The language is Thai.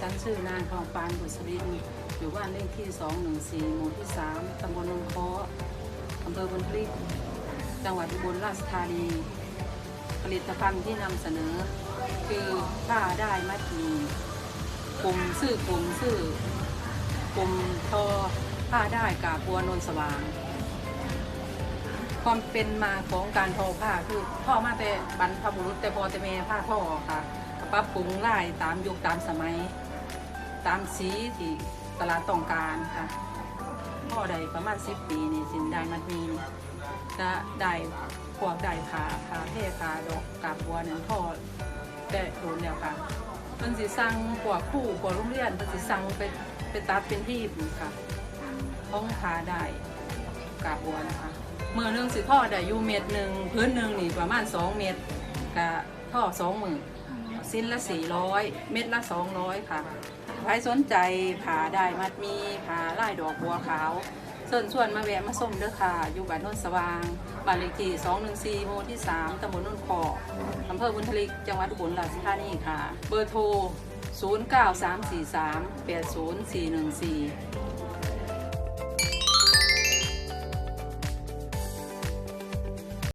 ฉันชื่อนางทองปานบุษรินอยู่บ้านเลขที่ 214 หมู่ที่ 3 ตำบลนนคาะอำเภอบุญพลิกจังหวัดอุบลราชธานี ผลิตภัณฑ์ที่นำเสนอ คือผ้าได้มัดหมีกลุ่มซื่อกลุ่มซื่อกลุ่มทอผ้าได้กาบัวนนสว่าง ความเป็นมาของการทอผ้าคือพ่อมาแต่บรรพบุรุษแต่พอแต่แม่ผ้าทอค่ะ ปรับปรุงลายตามยุคตามสมัย ตามสีที่ตลาดต้องการค่ะพ่อได้ประมาณสิบปีนี่สินได้มัดมีก็ได้พวกได้ผ้าผ้าเทผ้าดอกกาบบัวนั่นพ่อได้โดนแล้วค่ะเพิ่นสิสั่งพวกคู่พวกโรงเรียนเพิ่นสิสั่งไปไปตัดเป็นที่ปุ่นค่ะท้องผ้าได้กาบบัวนะคะเมื่อหนึงสิท่อได้อยู่เม็ดหนึ่งพื้นหนึ่งนี่ประมาณสองเม็ดกะท่อสองหมื่น สิ้นละสี่ร้อยเม็ดละสองร้อยค่ะใครสนใจผ่าได้มัดมีผ่าไล่ดอกบัวขาวเชิญชวนมาแวะมาส้มเด้อค่ะ อยู่บ้านโนนสว่างบ้านเลขที่214หมู่ที่ 3ตำบลโนนคออำเภอบุญทลิกจังหวัดอุบลราชธานีค่ะ เบอร์โทร 09343 80414